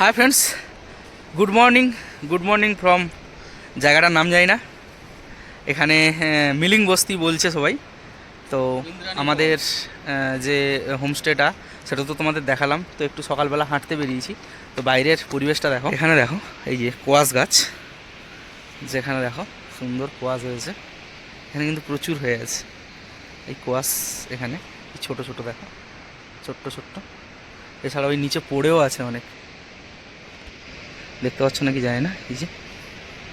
Hi friends good morning good morning from জায়গাটার নাম জানি না। এখানে মিলিং বস্তি বলছে সবাই। তো আমাদের যে হোমস্টেটা সেটা তো তোমাদের দেখালাম। তো একটু সকালবেলা হাঁটতে বেরিয়েছি। তো বাইরের পরিবেশটা দেখো। এখানে দেখো এই যে কোয়াশ গাছ। যেখানে দেখো সুন্দর কোয়াশ হয়েছে। এখানে কিন্তু প্রচুর হয়ে আছে। এই কোয়াশ এখানে ছোট ছোট দেখো। ছোট্ট ছোট্ট। এছাড়া ওই নিচে পড়েও আছে অনেক। দেখতে পাচ্ছ নাকি জানি না, এই যে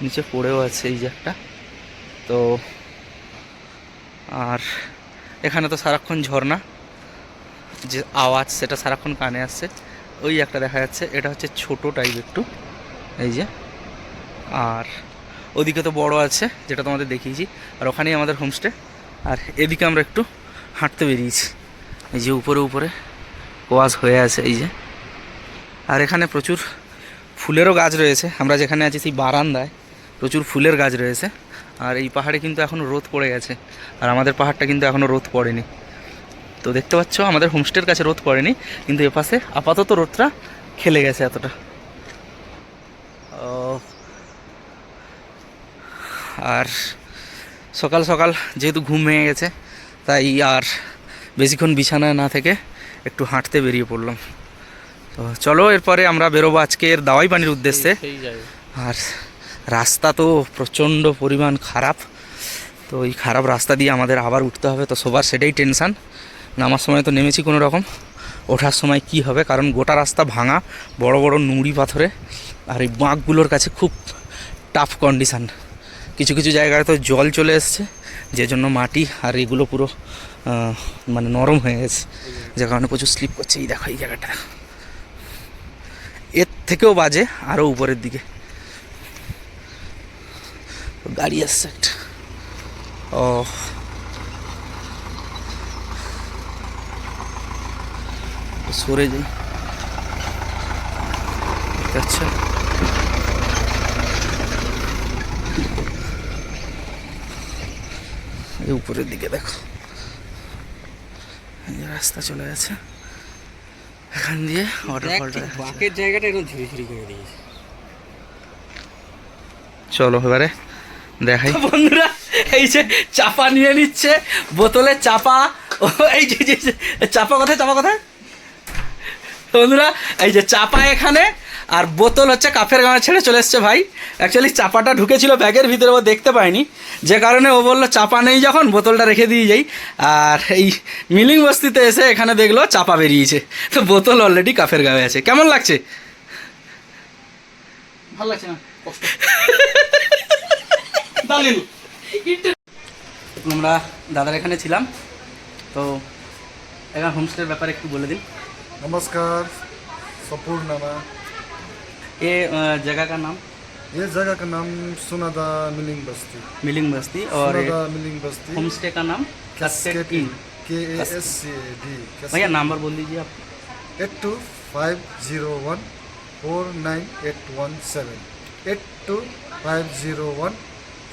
নিচে পড়েও আছে এই যে একটা। তো আর এখানে তো সারাক্ষণ ঝর্ণা, যে আওয়াজ সেটা সারাক্ষণ কানে আসছে। ওই একটা দেখা যাচ্ছে, এটা হচ্ছে ছোট টাইপ একটু, এই যে। আর ওদিকে তো বড় আছে, যেটা তোমাদের দেখিয়েছি। আর ওখানেই আমাদের হোমস্টে আর এদিকে আমরা একটু হাঁটতে বেরিয়েছি। এই যে উপরে উপরে কোয়াশ হয়ে আছে, এই যে। আর এখানে প্রচুর ফুলেরও গাছ রয়েছে। আমরা যেখানে আছি সেই বারান্দায় প্রচুর ফুলের গাছ রয়েছে। আর এই পাহাড়ে কিন্তু এখনও রোদ পড়ে গেছে। আর আমাদের পাহাড়টা কিন্তু এখনও রোদ পড়েনি। তো দেখতে পাচ্ছ, আমাদের হোমস্টের কাছে রোদ পড়েনি, কিন্তু এপাশে আপাতত রোদটা খেলে গেছে এতটা। আর সকাল সকাল যেহেতু ঘুম ভেঙে গেছে, তাই আর বেশিক্ষণ বিছানায় না থেকে একটু হাঁটতে বেরিয়ে পড়লাম। তো চলো এরপরে আমরা বেরোবো আজকের দাওয়াই পানির উদ্দেশ্যে। আর রাস্তা তো প্রচণ্ড পরিমাণ খারাপ। তো এই খারাপ রাস্তা দিয়ে আমাদের আবার উঠতে হবে তো সবার সেটাই টেনশান। নামার সময় তো নেমেছি কোনো রকম। ওঠার সময় কি হবে? কারণ গোটা রাস্তা ভাঙা বড় বড় নুড়ি পাথরে। আর এই বাঁকগুলোর কাছে খুব টাফ কন্ডিশান। কিছু কিছু জায়গায় তো জল চলে এসছে যে জন্য মাটি আর এগুলো পুরো মানে নরম হয়ে গেছে। যে কারণে প্রচুর স্লিপ করছে। এই দেখো এই জায়গাটা। থেকেও বাজে আরও উপরের দিকে। গাড়ি আসছে একটা। ও সরে যাই। আচ্ছা উপরের দিকে দেখো। রাস্তা চলে গেছে। এখান দিয়ে ওয়াটারফলটা বাঁকের জায়গাটা একদম ঝুড়ি ঝুড়ি করে দিয়েছে। চলো এবারে দেখাই। বন্ধুরা এই যে চাপা নিয়ে নিচ্ছে বোতলে চাপা। ও, এই যে- চাপা কোথায় চাপা কোথায়? বন্ধুরা এই যে চাপা এখানে। আর বোতল হচ্ছে কাফের গামে ছেড়ে চলে এসছে ভাই। অ্যাকচুয়ালি চাপাটা ঢুকেছিল ব্যাগের ভিতরে ও দেখতে পায়নি। যে কারণে ও বলল চাপা নেই যখন বোতলটা রেখে দিয়ে যাই। আর এই মিলিং বস্তিতে এসে এখানে দেখল চাপা বেরিয়েছে। তো বোতল অলরেডি কাফের গায়ে আছে। কেমন লাগছে? ভালো লাগছে আমরা দাদার এখানে ছিলাম। তো এবার হোমস্টের ব্যাপারে একটু বলে দিন। নমস্কার সপুর নানা। ये अ, जगह का नाम ये जगह का नाम सुनादा मिलिंग बस्ती मिलिंग बस्ती और सुनादा मिलिंग बस्ती होम स्टे का नाम cascade inn K A S C D भैया नंबर बोल दीजिए आप eight two five zero one four nine eight one seven eight two five zero one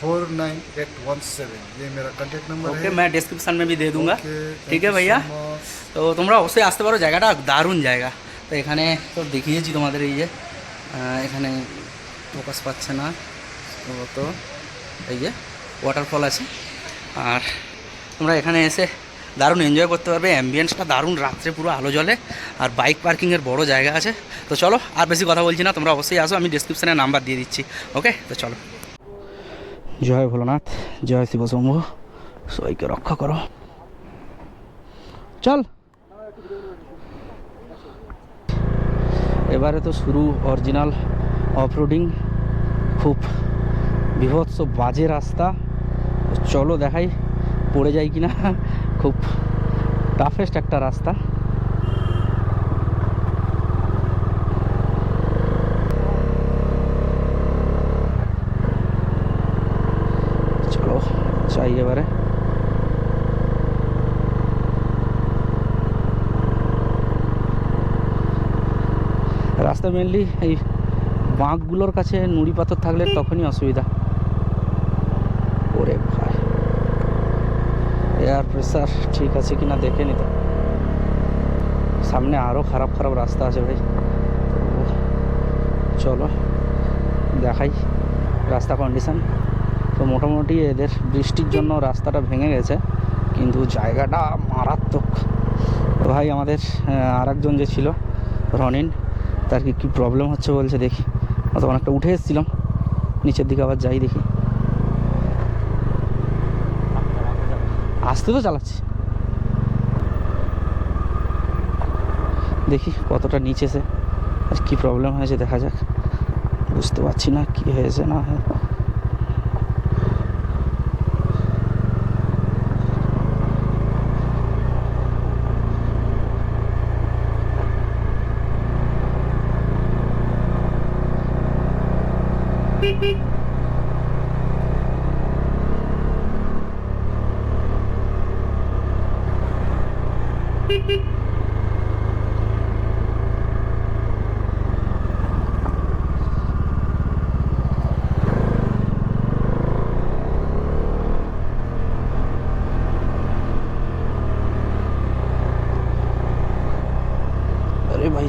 four nine eight one seven ये मेरा contact number okay है मैं description में भी दे दूंगा Okay, thank ঠিক আছে you ভাইয়া so much. তো তোমরা অবশ্যই আসতে পারো জায়গাটা দারুণ জায়গা তো এখানে তো দেখিয়েছি তোমাদের এই যে আহ, এখানে ফোকাস পাচ্ছে না তো তো এই যে ওয়াটারফল আছে। আর তোমরা এখানে এসে দারুণ এনজয় করতে পারবে অ্যাম্বিয়েন্সটা দারুণ, রাত্রে পুরো আলো জ্বলে, আর বাইক পার্কিংয়ের বড় জায়গা আছে। তো চলো, আর বেশি কথা বলছি না, তোমরা অবশ্যই আসো, আমি ডিসক্রিপশানে নাম্বার দিয়ে দিচ্ছি ওকে তো চলো। জয় ভোলানাথ, জয় শিব শম্ভু সবাইকে রক্ষা করো। চল! এবারে তো শুরু অরিজিনাল অফরোডিং খুব বিভৎস বাজে রাস্তা। তো চলো দেখাই, পড়ে যাই কিনা। খুব টাফেস্ট একটা রাস্তা। চলো চাই এবারে। রাস্তা মেনলি এই বাঁকগুলোর কাছে নুড়ি পাথর থাকলে তখনই অসুবিধা। ওরে ভাই। এয়ার প্রেসার ঠিক আছে কি না দেখে নিতে। সামনে আরও খারাপ খারাপ রাস্তা আছে ভাই। চলো, দেখাই রাস্তা কন্ডিশন তো মোটামুটি এদের বৃষ্টির জন্য রাস্তাটা ভেঙে গেছে, কিন্তু জায়গাটা মারাত্মক। ভাই আমাদের আর যে ছিল, রনিন তার কি কী প্রবলেম হচ্ছে বলছে দেখি। অত অনেকটা উঠে এসেছিলাম। নিচের দিকে আবার যাই দেখি। আসতে তো চালাচ্ছি। দেখি কতটা নিচেছে। আর কী প্রবলেম হয়েছে দেখা যাক। বুঝতে পারছি না কী হয়েছে, না হয়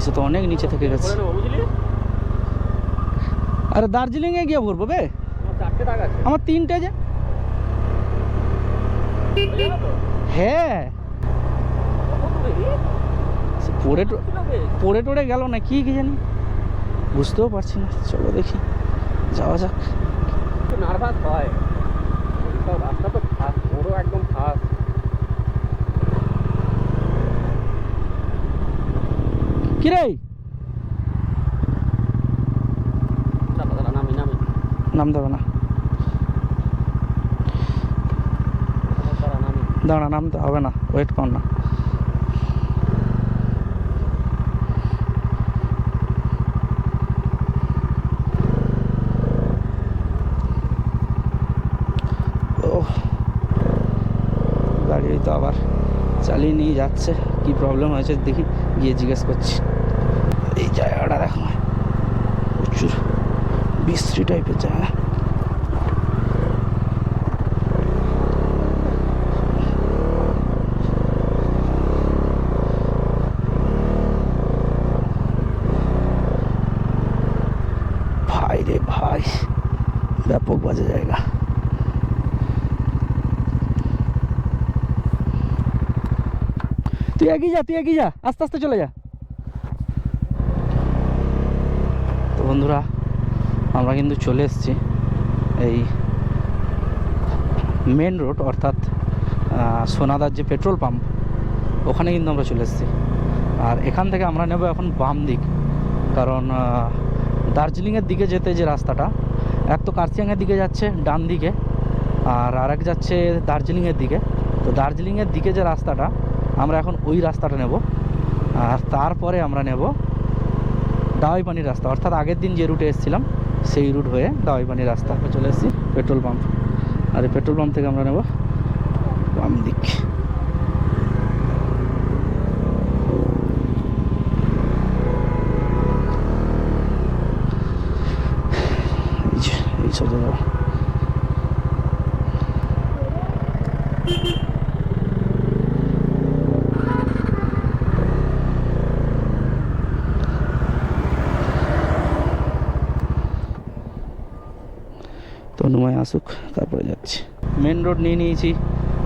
সে তো অনেক নিচে থেকে গেছে। আরে দার্জিলিংয়ে গিয়ে ঘুরবো বে। আমার তিনটে যে। হ্যাঁ। পড়ে পড়ে টড়ে গেল না কি কি জানি। বুঝতেও পারছি না। চলো দেখি। যাওয়া যাক। নার্ভাস হয় সব রাস্তা তো ফাঁস পুরো একদম ফাঁস কি রে দাদা দাদা নামি হবে না। দাঁড়া নামতে হবে না ওয়েট কর না। গাড়ি তো আবার চালিয়ে নিয়ে যাচ্ছে, কি প্রবলেম হয়েছে দেখি, গিয়ে জিজ্ঞেস করছি। এই জায়গাটা দেখো। প্রচুর বিশ্রী টাইপের জায়গা ভাই রে ভাই, ব্যাপক বাজে জায়গা। তুই এগিয়ে যা, তুই এগিয়ে যা, আস্তে আস্তে চলে যা তো বন্ধুরা, আমরা কিন্তু চলে এসেছি এই মেন রোড অর্থাৎ সোনাদার যে পেট্রোল পাম্প ওখানে কিন্তু আমরা চলে এসেছি। আর এখান থেকে আমরা নেব এখন বাম দিক। কারণ দার্জিলিংয়ের দিকে যেতে যে রাস্তাটা, এক তো কার্সিয়াংয়ের দিকে যাচ্ছে ডান দিকে, আর আরেক যাচ্ছে দার্জিলিংয়ের দিকে। তো দার্জিলিংয়ের দিকে যে রাস্তাটা, আমরা এখন ওই রাস্তাটা নেব। আর তারপরে আমরা নেব দাওয়াই পানির রাস্তা। অর্থাৎ আগের দিন যে রুটে এসেছিলাম, সেই রুট হয়ে দাওয়াই পানির রাস্তা চলে এসেছি পেট্রোল পাম্প। আর পেট্রোল পাম্প থেকে আমরা নেব বাম দিক এই যে এই সোজা যাব তো নুমায় আসুক, তারপরে যাচ্ছি। মেন রোড নিয়ে নিয়েছি,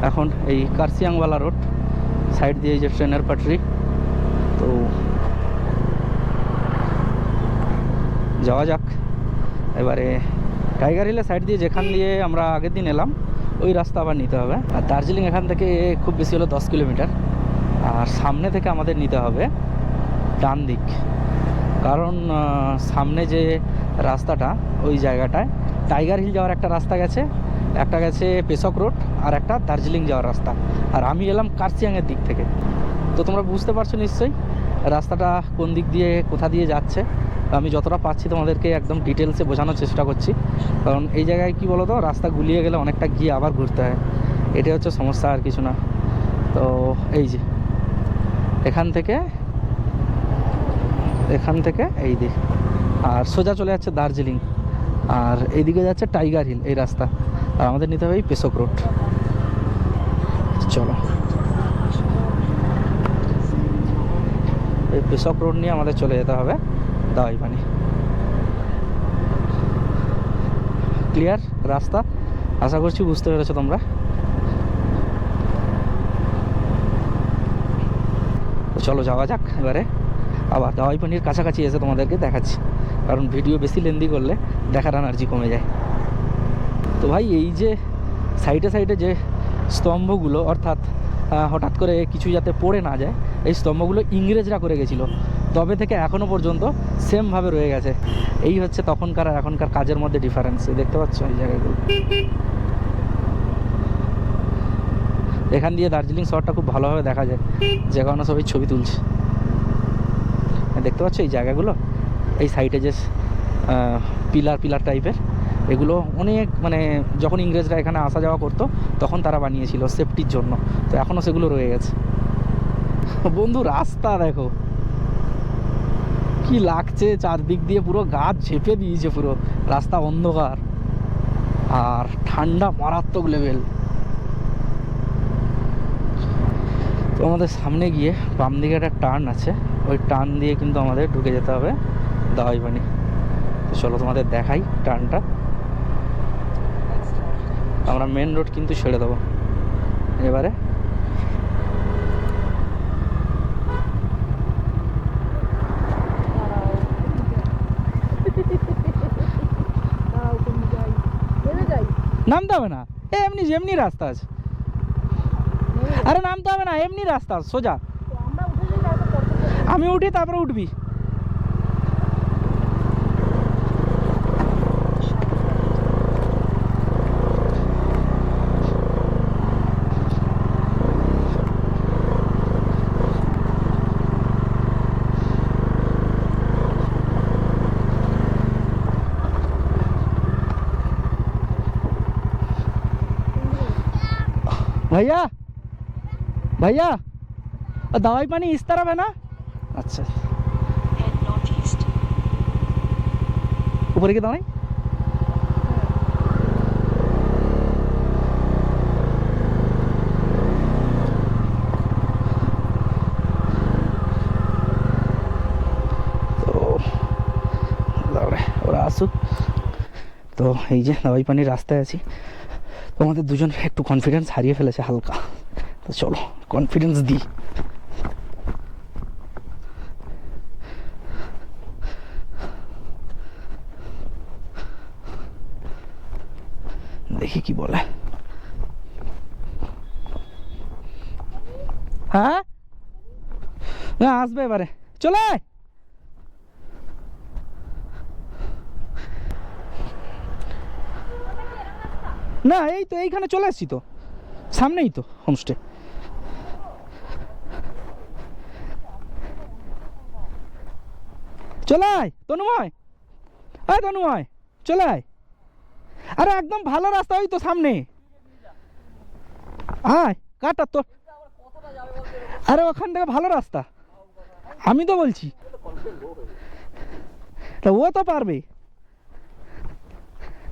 এখন এই কার্সিয়াংওয়ালা রোড সাইড দিয়ে যে ট্রেনের পাটরি। তো যাওয়া যাক। এবারে টাইগার হিলের সাইড দিয়ে যেখান দিয়ে আমরা আগের দিন এলাম, ওই রাস্তা আবার নিতে হবে। আর দার্জিলিং এখান থেকে খুব বেশি হলো দশ কিলোমিটার। আর সামনে থেকে আমাদের নিতে হবে ডান দিক কারণ সামনে যে রাস্তাটা, ওই জায়গাটায় টাইগার হিল যাওয়ার একটা রাস্তা গেছে, একটা গেছে পেশক রোড আর একটা দার্জিলিং যাওয়ার রাস্তা। আর আমি এলাম কার্সিয়াংয়ের দিক থেকে। তো তোমরা বুঝতে পারছ নিশ্চয়ই রাস্তাটা কোন দিক দিয়ে, কোথা দিয়ে যাচ্ছে। আমি যতটা পাচ্ছি তোমাদেরকে একদম ডিটেলসে বোঝানোর চেষ্টা করছি। কারণ এই জায়গায় কি বলো তো রাস্তা গুলিয়ে গেলে অনেকটা গিয়ে আবার ঘুরতে হয়। এটাই হচ্ছে সমস্যা আর কিছু না। তো এই যে, এখান থেকে এখান থেকে এই দিক। আর সোজা চলে যাচ্ছে দার্জিলিং। আর এইদিকে যাচ্ছে টাইগার হিল, এই রাস্তা। আর আমাদের নিতে হবে এই পেশক রোড। চলো। এই পেশক রোড নিয়ে আমাদের চলে যেতে হবে। দাওয়াই পানি। ক্লিয়ার রাস্তা? আশা করছি বুঝতে পেরেছ তোমরা। চলো যাওয়া যাক এবারে। আবার দাওয়াই পানির কাছাকাছি এসে তোমাদেরকে দেখাচ্ছি। কারণ ভিডিও বেশি লেন্দি করলে দেখার এনার্জি কমে যায়। তো ভাই, এই যে সাইডে সাইডে যে স্তম্ভগুলো, অর্থাৎ হঠাৎ করে কিছু যাতে পড়ে না যায়, এই স্তম্ভগুলো ইংরেজরা করে গেছিল। তবে থেকে এখনও পর্যন্ত সেমভাবে রয়ে গেছে। এই হচ্ছে তখনকার আর এখনকার কাজের মধ্যে ডিফারেন্স দেখতে পাচ্ছ এই জায়গাগুলো? এখান দিয়ে দার্জিলিং শহরটা খুব ভালোভাবে দেখা যায়। যে কারণে সবাই ছবি তুলছে। দেখতে পাচ্ছ এই জায়গাগুলো? এই সাইডে যে পিলার পিলার টাইপের। এগুলো অনেক মানে যখন ইংরেজরা এখানে আসা যাওয়া করতো, তখন তারা বানিয়েছিল সেফটির জন্য। তো এখনও সেগুলো রয়ে গেছে। বন্ধু, রাস্তা দেখো। কি লাগছে? চারদিক দিয়ে পুরো গাছ ঝেপে দিয়েছে পুরো। রাস্তা অন্ধকার। আর ঠান্ডা মারাত্মক লেভেল তো আমাদের সামনে গিয়ে বাম দিকে একটা টার্ন আছে। ওই টার্ন দিয়ে কিন্তু আমাদের ঢুকে যেতে হবে দাওয়াই পানি তো চলো তোমাদের দেখাই টার্নটা আমরা মেন রোড কিন্তু ছেড়ে দেবো। এবারে। নামতে হবে না। এমনি যেমনি রাস্তা আছে। আরে নামতে হবে না, এমনি রাস্তা সোজা। আমি উঠি তারপরে উঠবি। भैया भैया अ, दवाई पानी इस तरफ है ना अच्छा Head northeast. ऊपर की दवाई তো দাঁড়াবে ওরা আসুক তো এই যে দাওয়াই পানির রাস্তায় আছি তোমাদের দুজন একটু কনফিডেন্স হারিয়ে ফেলেছে হালকা। তো চলো কনফিডেন্স দিই। দেখি কি বলে। হ্যাঁ? আসবে এবারে। চলে না, এই তো, এইখানে চলে আসছি তো। সামনেই তো হোমস্টে চলে আয়, তনুময়। আয় তনুময়, চলে আয়। আরে, একদম ভালো রাস্তা, ওই তো সামনে। আয়, কাটা তো। আরে, ওখান থেকে ভালো রাস্তা। আমি তো বলছি। ও তো পারবে।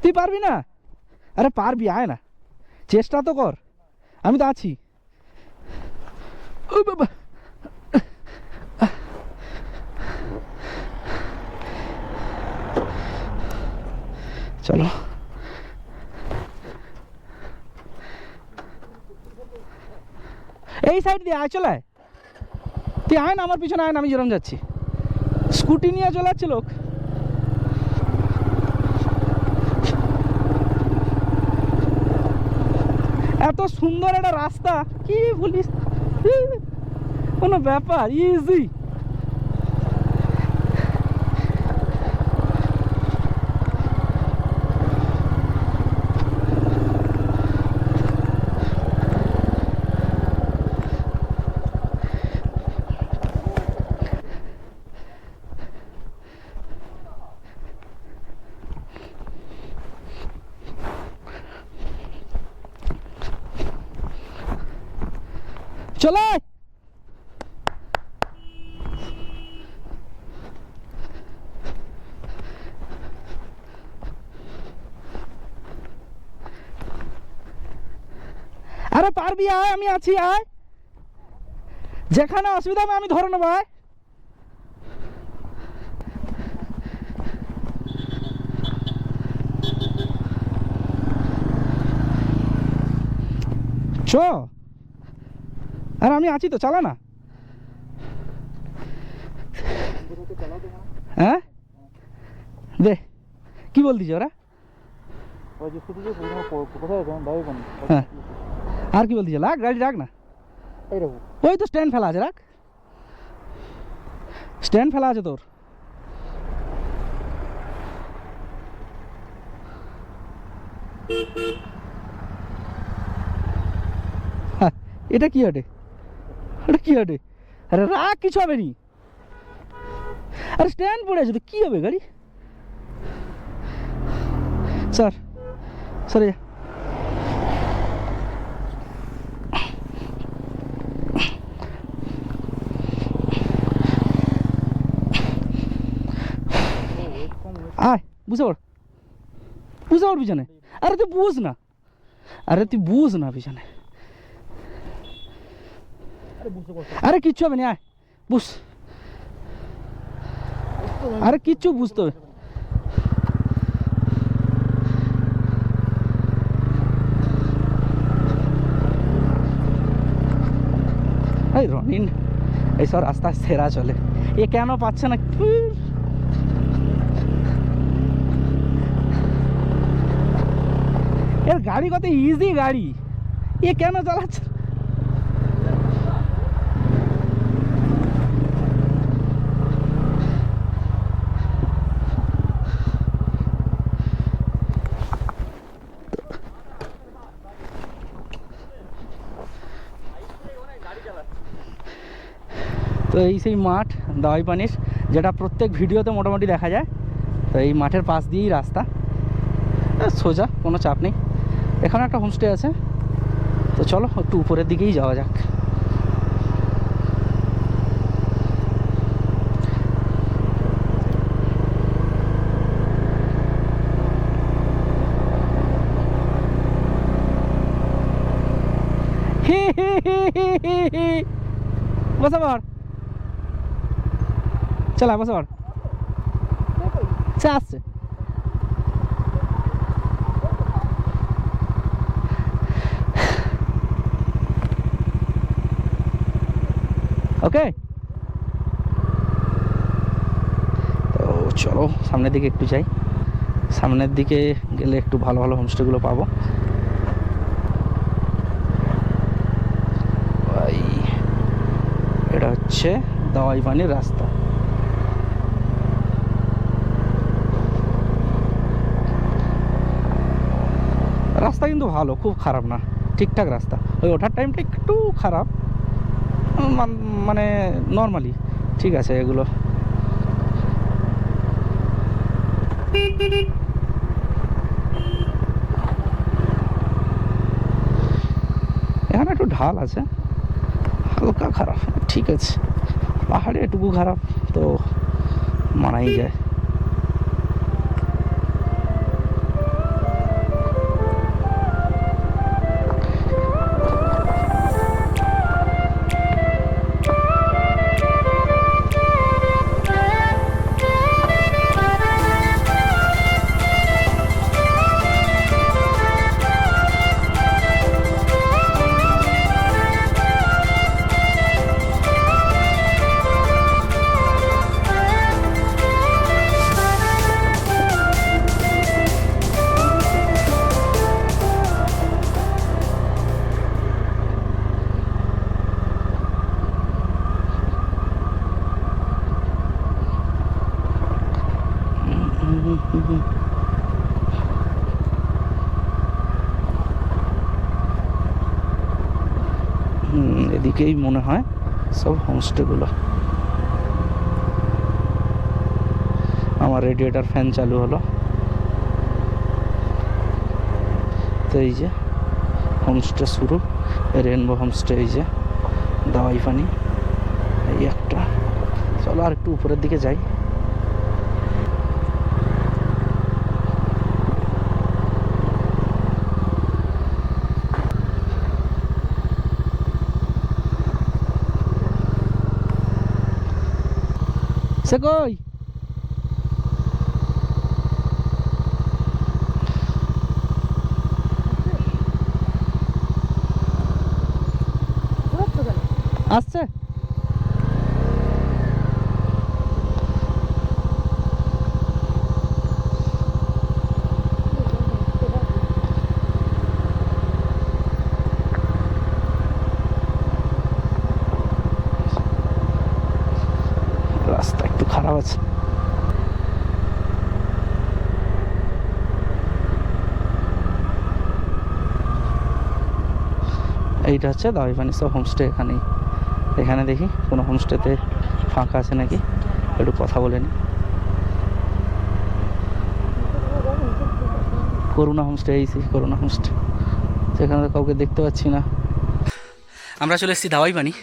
তুই পারবি না? আরে পারবি, আয় না। চেষ্টা তো কর। আমি তো আছি। বাবা। চলো। এই সাইড দিয়ে আয়, চলে তুই আয় না, আমার পিছনে আয় না, আমি যেরকম যাচ্ছি। স্কুটি নিয়ে চলে যাচ্ছে লোক। সুন্দর একটা রাস্তা কি বলিস? কোনো ব্যাপার ইজি চলে। আরে পারবি, আয়, আমি আছি, আয়। যেখানে অসুবিধা হবে, আমি ধরে নেব, আয়। চ। আর আমি আছি তো চালা না। হ্যাঁ? দে কি বলতিস ওরা? হ্যাঁ। আর কি বলতিস লাগ গাড়ি রাখ না। ওই তো স্ট্যান্ড ফেলা আছে রাখ। স্ট্যান্ড ফেলা আছে তোর। হ্যাঁ, এটা কি হাটে এটা কি হাটে আরে রাখ কিছু হবে নি। আরে স্ট্যান্ড পড়ে আছে তো কি হবে গাড়ি? স্যার, সরে যা। আয়, বুঝে পড়। বুঝে পড় পিছনে। আরে তুই বুঝ না। আরে তুই বুঝ না পিছনে। আরে কিচ্ছু হবে না বুঝ আরে কিচ্ছু বুঝতে হবে এই রনিন এইসব রাস্তা সেরা চলে। এ কেন পাচ্ছে না। এর গাড়ি কত ইজি গাড়ি। এ কেন চালাচ্ছে? তো এই সেই মাঠ দাওয়াই পানির, যেটা প্রত্যেক ভিডিওতে মোটামুটি দেখা যায়। তো এই মাঠের পাশ দিয়েই রাস্তা। সোজা, কোনো চাপ নেই। এখানে একটা হোমস্টে আছে। তো চলো, একটু উপরের দিকেই যাওয়া যাক। হি হি হি হি হি হি। বসে পড়। চলা সে আসছে। ওকে। তো চলো, সামনের দিকে একটু যাই। সামনের দিকে গেলে একটু ভালো ভালো হোমস্টেগুলো পাবো। এটা হচ্ছে দাওয়াই পানির রাস্তা। রাস্তা কিন্তু ভালো, খুব খারাপ না। ঠিকঠাক রাস্তা। ওই ওঠার টাইমটা একটু খারাপ, মান- নর্মালি ঠিক আছে এগুলো। এখানে একটু ঢাল আছে, হালকা খারাপ, ঠিক আছে। পাহাড়ে এটুকু খারাপ, তো মানাই যায়। সব হোমস্টেগুলো। আমার রেডিয়েটার ফ্যান চালু হলো। তো এই যে, হোমস্টে শুরু রেনবো হোমস্টে এই যে দাওয়াই পানি এই একটা। চলো আর একটু উপরের দিকে যাই। Sagoy! আসছে এইটা হচ্ছে দাবি পানি সব হোমস্টে এখানেই। এখানে দেখি কোনো হোমস্টেতে ফাঁকা আছে নাকি? একটু কথা বলে নি। করুণা হোমস্টে এইছি করুণা হোমস্টে সেখানে তো কাউকে দেখতে পাচ্ছি না। আমরা চলে এসেছি দাওয়াই পানি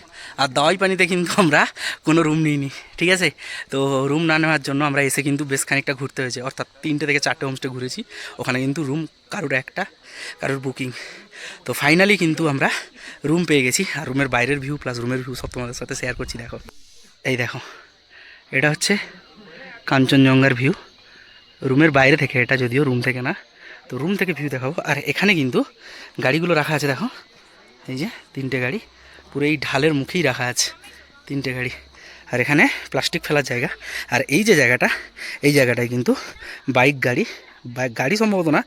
আর দাওয়াই পানিতে কিন্তু আমরা কোনো রুম নিইনি, ঠিক আছে? তো রুম না নেওয়ার জন্য আমরা এসে কিন্তু বেশ খানিকটা ঘুরতে হয়েছে। অর্থাৎ তিনটে থেকে চারটে হোমস্টে ঘুরেছি। ওখানে কিন্তু রুম কারোর একটা, কারোর বুকিং তো ফাইনালি কিন্তু আমরা রুম পেয়ে গেছি। আর রুমের বাইরের ভিউ প্লাস রুমের ভিউ সব তোমাদের সাথে শেয়ার করছি, দেখো। এই দেখো, এটা হচ্ছে কাঞ্চনজঙ্ঘার ভিউ রুমের বাইরে থেকে, এটা যদিও রুম থেকে না, তো রুম থেকে ভিউ দেখাবো। আর এখানে কিন্তু গাড়িগুলো রাখা আছে, দেখো। এই যে, তিনটে গাড়ি পুরো এই ঢালের মুখেই রাখা আছে, তিনটে গাড়ি। আর এখানে প্লাস্টিক ফেলার জায়গা। আর এই যে জায়গাটা, এই জায়গাটায় কিন্তু বাইক গাড়ি। গাড়ি সম্ভবত না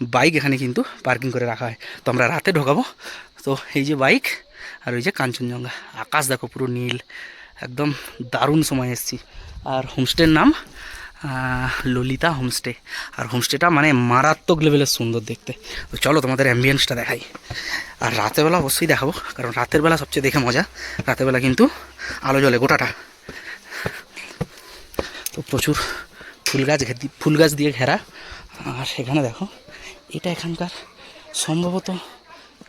বাইক এখানে কিন্তু পার্কিং করে রাখা হয়। তো আমরা রাতে ঢোকাবো। তো এই যে বাইক আর ওই যে কাঞ্চনজঙ্ঘা, আকাশ দেখো পুরো নীল, একদম দারুণ সময় এসেছি। আর হোমস্টের নাম ললিতা হোমস্টে। আর হোমস্টেটা মানে মারাত্মক লেভেলের সুন্দর দেখতে। তো চলো তোমাদের অ্যাম্বিয়েন্সটা দেখাই। আর রাতের বেলা অবশ্যই দেখাবো, কারণ রাতের বেলা সবচেয়ে দেখে মজা, রাতের বেলা কিন্তু আলো জ্বলে গোটাটা। তো প্রচুর ফুল গাছ ফুল গাছ দিয়ে ঘেরা। আর সেখানে দেখো এটা এখানকার সম্ভবত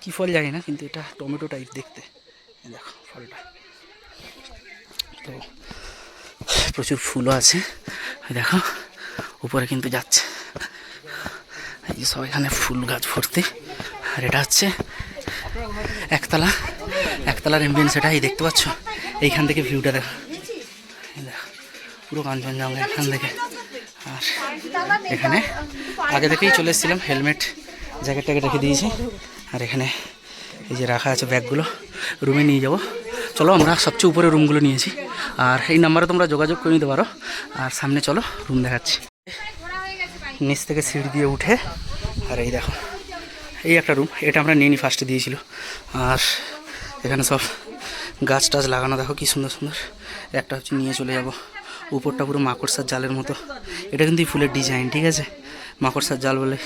কী ফল জানি না, কিন্তু এটা টমেটো টাইপ দেখতে। দেখো ফলটা। তো প্রচুর ফুলও আছে। দেখো, উপরে কিন্তু যাচ্ছে। এই যে সব এখানে ফুল গাছ ভর্তি। আর এটা হচ্ছে একতলা। একতলার এমবিয়েন্স এটা এই দেখতে পাচ্ছ? এইখান থেকে ভিউটা দেখো। দেখো, পুরো কাঞ্চনজঙ্ঘা এখান থেকে। আর এখানে আগে থেকেই চলে এসেছিলাম হেলমেট জ্যাকেট ট্যাকেট রেখে দিয়েছি। আর এখানে এই যে রাখা আছে ব্যাগগুলো রুমে নিয়ে যাব। চলো, আমরা সবচেয়ে উপরে রুমগুলো নিয়েছি। আর এই নাম্বারে তোমরা যোগাযোগ করে নিতে পারো। আর সামনে চলো রুম দেখাচ্ছি। নিচ থেকে সিঁড়ি দিয়ে উঠে, আর এই দেখো, এই একটা রুম এটা আমরা নিয়ে নি ফার্স্টে দিয়েছিল। আর এখানে সব গাছ টাছ লাগানো, দেখো কি সুন্দর সুন্দর। একটা হচ্ছে নিয়ে চলে যাব। উপরটা পুরো মাকড়সার জালের মতো। এটা কিন্তু এই ফুলের ডিজাইন ঠিক আছে? মাকড়সার জাল বলে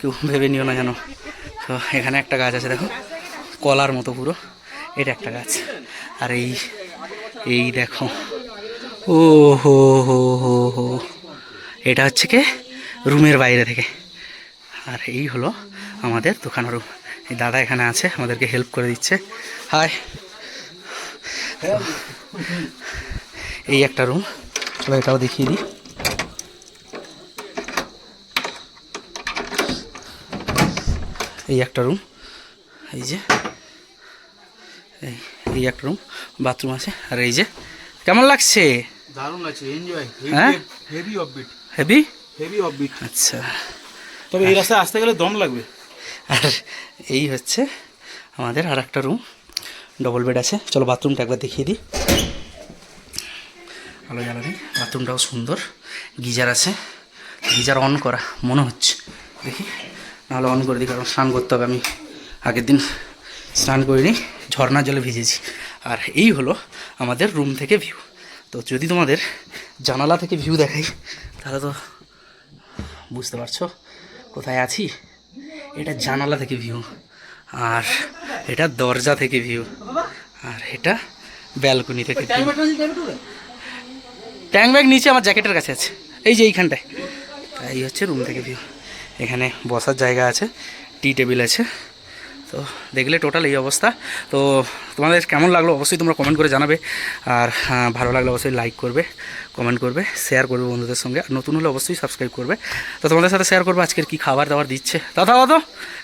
কেউ ভেবে নিও না যেন। তো এখানে একটা গাছ আছে, দেখো। কলার মতো পুরো। এটা একটা গাছ। আর এই এই দেখো। ও হো হো হো হো। এটা হচ্ছে কি? রুমের বাইরে থেকে। আর এই হলো আমাদের দোকান রুম। এই দাদা এখানে আছে, আমাদেরকে হেল্প করে দিচ্ছে। হাই এই একটা রুম। চলো এটাও দেখিয়ে দিই। এই একটা রুম এই যে। এই এই একটা রুম বাথরুম আছে। আর এই যে কেমন লাগছে? দারুণ আছে এনজয় হ্যাঁ? Heavy offbeat heavy heavy offbeat আচ্ছা। তবে এই রাস্তায় আসতে গেলে দম লাগবে। আর এই হচ্ছে আমাদের আর একটা রুম ডবল বেড আছে। চলো বাথরুমটা একবার দেখিয়ে দিই। আলো জ্বালানি বাথরুমটাও সুন্দর, গিজার আছে, গিজার অন করা, মনে হচ্ছে। দেখি, নাহলে অন করে দিই, কারণ স্নান করতে হবে আমি। আগের দিন স্নান করিনি, ঝর্ণার জলে ভিজেছি। আর এই হলো আমাদের রুম থেকে ভিউ তো যদি তোমাদের জানালা থেকে ভিউ দেখাই, তাহলে তো বুঝতে পারছ কোথায় আছি। এটা জানালা থেকে ভিউ আর এটা দরজা থেকে ভিউ আর এটা ব্যালকনি থেকে ভিউ ট্যাঙ্ক ব্যাগ নিচে আমার জ্যাকেটের কাছে আছে। এই যে এইখানটায়। এই হচ্ছে রুম থেকে ভিউ এখানে বসার জায়গা আছে টি টেবিল আছে। তো দেখলে টোটাল এই অবস্থা। তো তোমাদের কেমন লাগল অবশ্যই তোমরা কমেন্ট করে জানাবে। আর ভালো লাগলে অবশ্যই লাইক করবে কমেন্ট করবে শেয়ার করবে বন্ধুদের সঙ্গে। আর নতুন হলে অবশ্যই সাবস্ক্রাইব করবে। তো তোমাদের সাথে শেয়ার করবে, আজকের কী খাবার দাবার দিচ্ছে। দাদা তো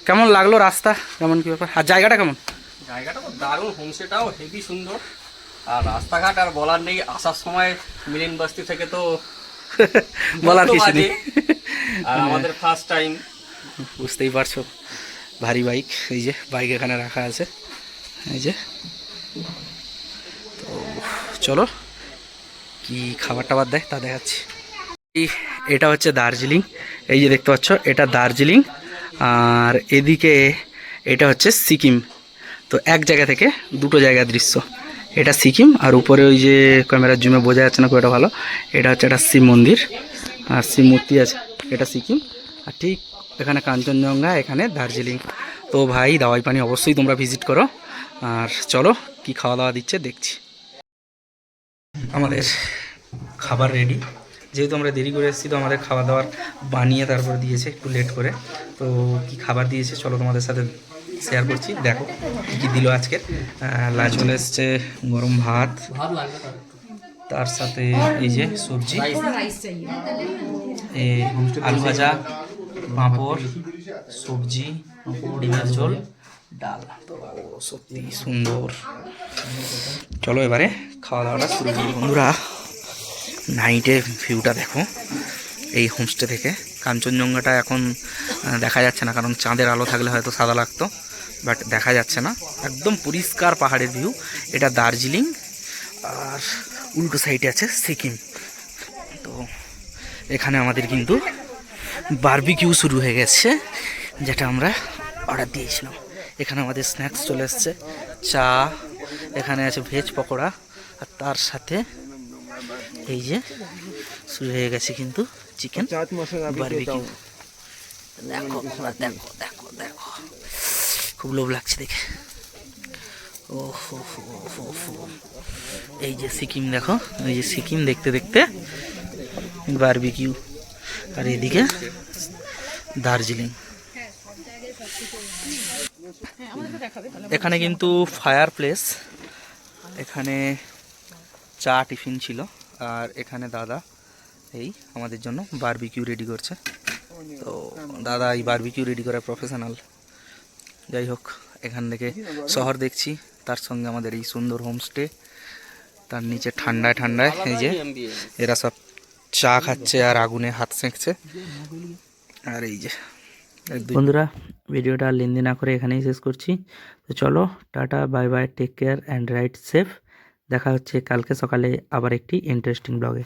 কেমন লাগল রাস্তা? কেমন কী ব্যাপার? আর জায়গাটা কেমন? জায়গাটা তো দারুণ। হোমস্টেটাও হেভি সুন্দর। আর রাস্তাঘাট আর বলার নেই আসার সময় মিলিন বস্তি থেকে তো বলার কিছু নেই। আর আমাদের ফার্স্ট টাইম বুঝতেই পারছ ভারী বাইক এই যে বাইক এখানে রাখা আছে এই যে। তো চলো কি খাবার টাবার দেয় তা দেখাচ্ছি। এটা হচ্ছে দার্জিলিং এই যে দেখতে পাচ্ছ এটা দার্জিলিং আর এদিকে এটা হচ্ছে সিকিম। তো এক জায়গা থেকে দুটো জায়গার দৃশ্য। এটা সিকিম, আর উপরে ওই যে ক্যামেরার জুমে বোঝা যাচ্ছে না খুব একটা ভালো। এটা হচ্ছে একটা শিব মন্দির, আর শিব মূর্তি আছে, এটা সিকিম। আর ঠিক এখানে কাঞ্চনজঙ্ঘা, এখানে দার্জিলিং। তো ভাই, দাওয়াই পানি অবশ্যই তোমরা ভিজিট করো। আর চলো, কি খাওয়া দাওয়া দিচ্ছে দেখছি। আমাদের খাবার রেডি যেহেতু আমরা দেরি করে এসেছি, তো আমাদের খাওয়া দাওয়ার বানিয়ে তারপর দিয়েছে, একটু লেট করে। তো কি খাবার দিয়েছে, চলো তোমাদের সাথে শেয়ার করছি। দেখো কী কী দিল আজকে লাঞ্চ চলে এসছে গরম ভাত, তার সাথে এই যে সবজি আলু ভাজা, পাঁপড়, সবজি, ডিমের ঝোল, ডাল। সত্যি সুন্দর। চলো এবারে খাওয়া দাওয়াটা শুরু করি। বন্ধুরা, নাইটে ভিউটা দেখো, এই হোমস্টে থেকে। কাঞ্চনজঙ্ঘাটা এখন দেখা যাচ্ছে না, কারণ চাঁদের আলো থাকলে হয়তো সাদা লাগতো। বাট দেখা যাচ্ছে না। একদম পরিষ্কার পাহাড়ের ভিউ এটা দার্জিলিং আর উল্টো সাইডে আছে সিকিম। তো এখানে আমাদের কিন্তু বারবিকিউ শুরু হয়ে গেছে যেটা আমরা অর্ডার দিয়েছিলাম। এখানে আমাদের স্ন্যাক্স চলে এসছে চা এখানে আছে ভেজ পকোড়া আর তার সাথে এই যে শুরু হয়ে গেছে কিন্তু চিকেন বারবিকিউ দেখো দেখো দেখো দেখো। খুব লোভ লাগছে দেখে। এই যে সিকিম দেখো, এই যে সিকিম দেখতে দেখতে বারবিকিউ আর এদিকে দার্জিলিং। এখানে কিন্তু ফায়ার প্লেস এখানে চা টিফিন ছিল। আর এখানে দাদা এই আমাদের জন্য বারবিকিউ রেডি করছে। তো দাদা এই বারবিকিউ রেডি করার প্রফেশনাল যাই হোক এখান থেকে শহর দেখছি। তার সঙ্গে আমাদের এই সুন্দর হোমস্টে তার নিচে ঠান্ডায় ঠান্ডায়, এই যে এরা সব চা খাচ্ছে আর আগুনে হাত সেঁকছে। আর এই যে বন্ধুরা, ভিডিওটা লেনদেন না করে এখানেই শেষ করছি। তো চলো, tata, bye bye take care and ride safe দেখা হচ্ছে কালকে সকালে আবার একটি ইন্টারেস্টিং ব্লগে